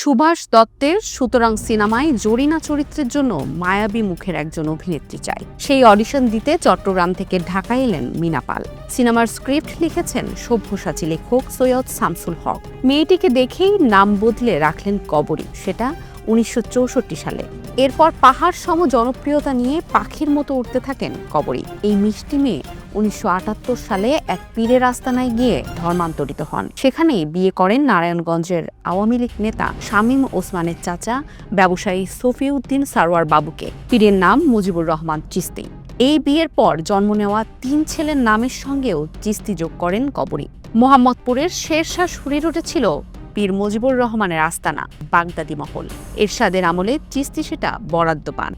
সুভাষ দত্তের সুতরাং সিনেমায় জরিনা চরিত্রের জন্য মায়াবী মুখের একজন অভিনেত্রী চাই। সেই অডিশন দিতে চট্টগ্রাম থেকে ঢাকা এলেন মিনাপাল সিনেমার স্ক্রিপ্ট লিখেছেন সভ্যসাচী লেখক সৈয়দ শামসুল হক। মেয়েটিকে দেখেই নাম বদলে রাখলেন কবরী, সেটা উনিশশো চৌষট্টি সালে। এরপর পাহাড় সম জনপ্রিয়তা নিয়ে পাখির মতো উঠতে থাকেন কবরী। এই মিষ্টি মেয়ে উনিশশো আটাত্তর সালে এক পীরের আস্তানায় গিয়ে ধর্মান্তরিত হন। সেখানেই বিয়ে করেন নারায়ণগঞ্জের আওয়ামী লীগ নেতা শামীম ওসমানের চাচা ব্যবসায়ী সফিউদ্দিন সারোয়ার বাবুকে। পীরের নাম মুজিবুর রহমান চিস্তি। এই বিয়ের পর জন্ম নেওয়া তিন ছেলের নামের সঙ্গেও চিস্তি যোগ করেন কবরী। মোহাম্মদপুরের শেরশাহ সুরের উঠেছিল পীর মুজিবুর রহমানের আস্তানা, বাগদাদি মহল। এরশাদের আমলে চিস্তি সেটা বরাদ্দ পান।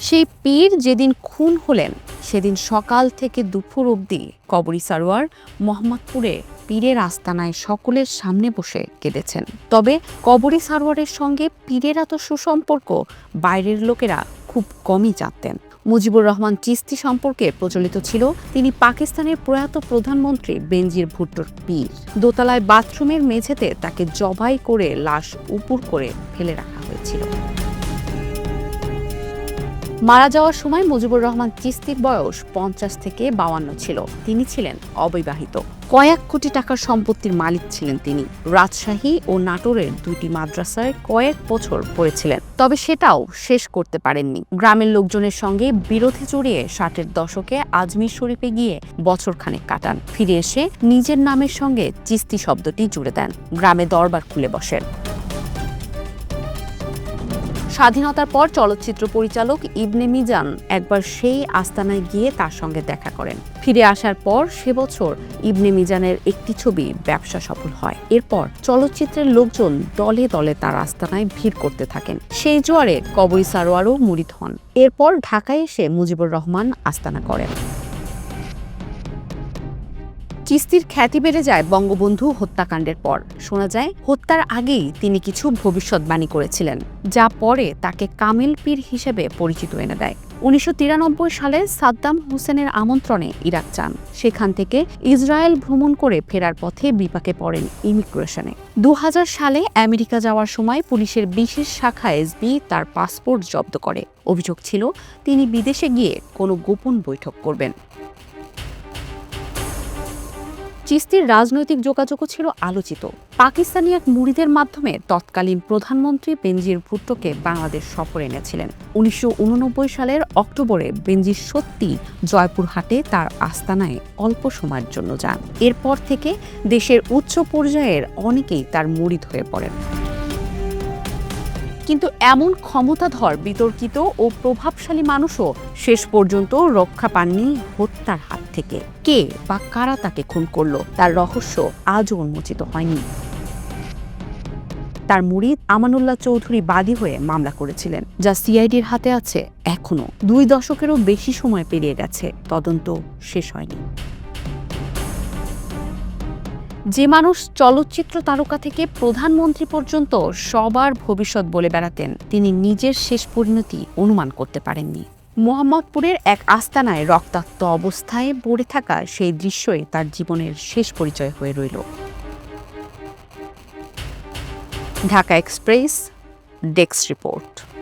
সেই পীর যেদিন খুন হলেন, সেদিন সকাল থেকে দুপুর অবধি কবরী সারোয়ার মোহাম্মদপুরে পীরের আস্তানায় সকলের সামনে বসে কেঁদেছেন। তবে কবরী সারোয়ারের সঙ্গে পীরের এত সুসম্পর্ক বাইরের লোকেরা খুব কমই জানতেন। মুজিবুর রহমান চিস্তি সম্পর্কে প্রচলিত ছিল। তিনি পাকিস্তানের প্রয়াত প্রধানমন্ত্রী বেনজির ভুট্টোর পীর। দোতলায় বাথরুমের মেঝেতে তাকে জবাই করে লাশ উপুর করে ফেলে রাখা হয়েছিল। মারা যাওয়ার সময় মুজিবুর রহমান চিস্তির বয়স পঞ্চাশ থেকে বাউান্ন ছিল। তিনি ছিলেন অবিবাহিত। কয়েক কোটি টাকার সম্পত্তির মালিক ছিলেন তিনি। রাজশাহী ও নাটোরের দুইটি মাদ্রাসায় কয়েক বছর পড়েছিলেন। তবে সেটাও শেষ করতে পারেননি। গ্রামের লোকজনের সঙ্গে বিরোধে জড়িয়ে ষাটের দশকে আজমির শরীফে গিয়ে বছরখানেক কাটান। ফিরে এসে নিজের নামের সঙ্গে চিস্তি শব্দটি জুড়ে দেন। গ্রামে দরবার খুলে বসেন। স্বাধীনতার পর চলচ্চিত্র পরিচালক ইবনে মিজান একবার সেই আস্তানায় গিয়ে তার সঙ্গে দেখা করেন। ফিরে আসার পর সে বছর ইবনে মিজানের একটি ছবি ব্যবসা সফল হয়। এরপর চলচ্চিত্রের লোকজন দলে দলে তার আস্তানায় ভিড় করতে থাকেন। সেই জোয়ারে কবরী সারোয়ারও মুড়িদ হন। এরপর ঢাকায় এসে মুজিবুর রহমান আস্তানা করেন। চিস্তির খ্যাতি বেড়ে যায় বঙ্গবন্ধু হত্যাকাণ্ডের পর। শোনা যায়, হত্যার আগেই তিনি কিছু ভবিষ্যৎবাণী করেছিলেন, যা পরে তাকে কামিল পীর হিসেবে পরিচিত এনে দেয়। উনিশশো তিরানব্বই সালে সাদ্দাম হোসেনের আমন্ত্রণে ইরাক যান। সেখান থেকে ইসরায়েল ভ্রমণ করে ফেরার পথে বিপাকে পড়েন ইমিগ্রেশনে। দু হাজার সালে আমেরিকা যাওয়ার সময় পুলিশের বিশেষ শাখা এসবি তার পাসপোর্ট জব্দ করে। অভিযোগ ছিল, তিনি বিদেশে গিয়ে কোনো গোপন বৈঠক করবেন। চিস্তির রাজনৈতিক যোগাযোগও ছিল আলোচিত। পাকিস্তানি এক মুড়িদের মাধ্যমে তৎকালীন প্রধানমন্ত্রী বেনজির ভুট্টোকে বাংলাদেশ সফরে এনেছিলেন। উনিশশো উননব্বই সালের অক্টোবরে বেনজির সত্যি জয়পুরহাটে তার আস্তানায় অল্প সময়ের জন্য যান। এরপর থেকে দেশের উচ্চ পর্যায়ের অনেকেই তার মুড়িদ হয়ে পড়েন। কিন্তু এমন ক্ষমতাধর, বিতর্কিত ও প্রভাবশালী মানুষও শেষ পর্যন্ত রক্ষা পাননি হত্যার হাত থেকে। কে বা কারা তাকে খুন করল, তার রহস্য আজও উন্মোচিত হয়নি। তার মুরিদ আমানুল্লাহ চৌধুরী বাদী হয়ে মামলা করেছিলেন, যা সিআইডির হাতে আছে এখনও দুই দশকেরও বেশি সময় পেরিয়ে গেছে, তদন্ত শেষ হয়নি। যে মানুষ চলচ্চিত্র তারকা থেকে প্রধানমন্ত্রী পর্যন্ত সবার ভবিষ্যৎ বলে বেড়াতেন, তিনি নিজের শেষ পরিণতি অনুমান করতে পারেননি। মোহাম্মদপুরের এক আস্তানায় রক্তাক্ত অবস্থায় পড়ে থাকা সেই দৃশ্যই তার জীবনের শেষ পরিচয় হয়ে রইল। Dhaka express, desk report.